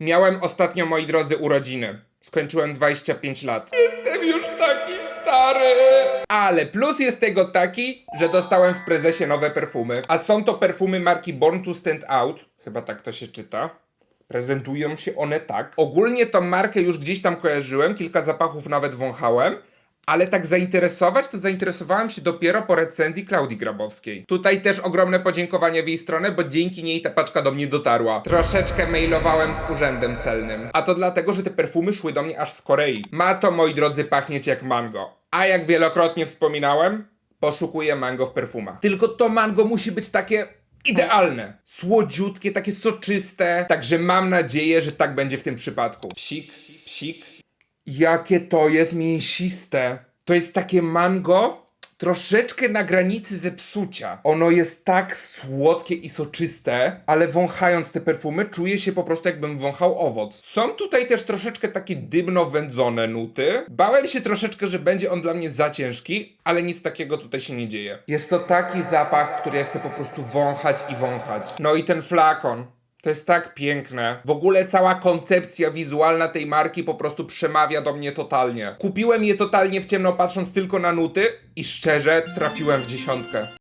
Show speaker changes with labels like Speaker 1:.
Speaker 1: Miałem ostatnio, moi drodzy, urodziny. Skończyłem 25 lat. Jestem już taki stary. Ale plus jest tego taki, że dostałem w prezesie nowe perfumy. A są to perfumy marki Born to Stand Out. Chyba tak to się czyta. Prezentują się one tak. Ogólnie tą markę już gdzieś tam kojarzyłem, kilka zapachów nawet wąchałem. Ale tak zainteresować, to zainteresowałem się dopiero po recenzji Klaudii Grabowskiej. Tutaj też ogromne podziękowanie w jej stronę, bo dzięki niej ta paczka do mnie dotarła. Troszeczkę mailowałem z urzędem celnym. A to dlatego, że te perfumy szły do mnie aż z Korei. Ma to, moi drodzy, pachnieć jak mango. A jak wielokrotnie wspominałem, poszukuję mango w perfumach. Tylko to mango musi być takie idealne. Słodziutkie, takie soczyste. Także mam nadzieję, że tak będzie w tym przypadku. Psik, psik. Jakie to jest mięsiste. To jest takie mango troszeczkę na granicy zepsucia. Ono jest tak słodkie i soczyste, ale wąchając te perfumy czuję się po prostu jakbym wąchał owoc. Są tutaj też troszeczkę takie dybno wędzone nuty. Bałem się troszeczkę, że będzie on dla mnie za ciężki, ale nic takiego tutaj się nie dzieje. Jest to taki zapach, który ja chcę po prostu wąchać i wąchać. No i ten flakon. To jest tak piękne. W ogóle cała koncepcja wizualna tej marki po prostu przemawia do mnie totalnie. Kupiłem je totalnie w ciemno patrząc tylko na nuty i szczerze trafiłem w dziesiątkę.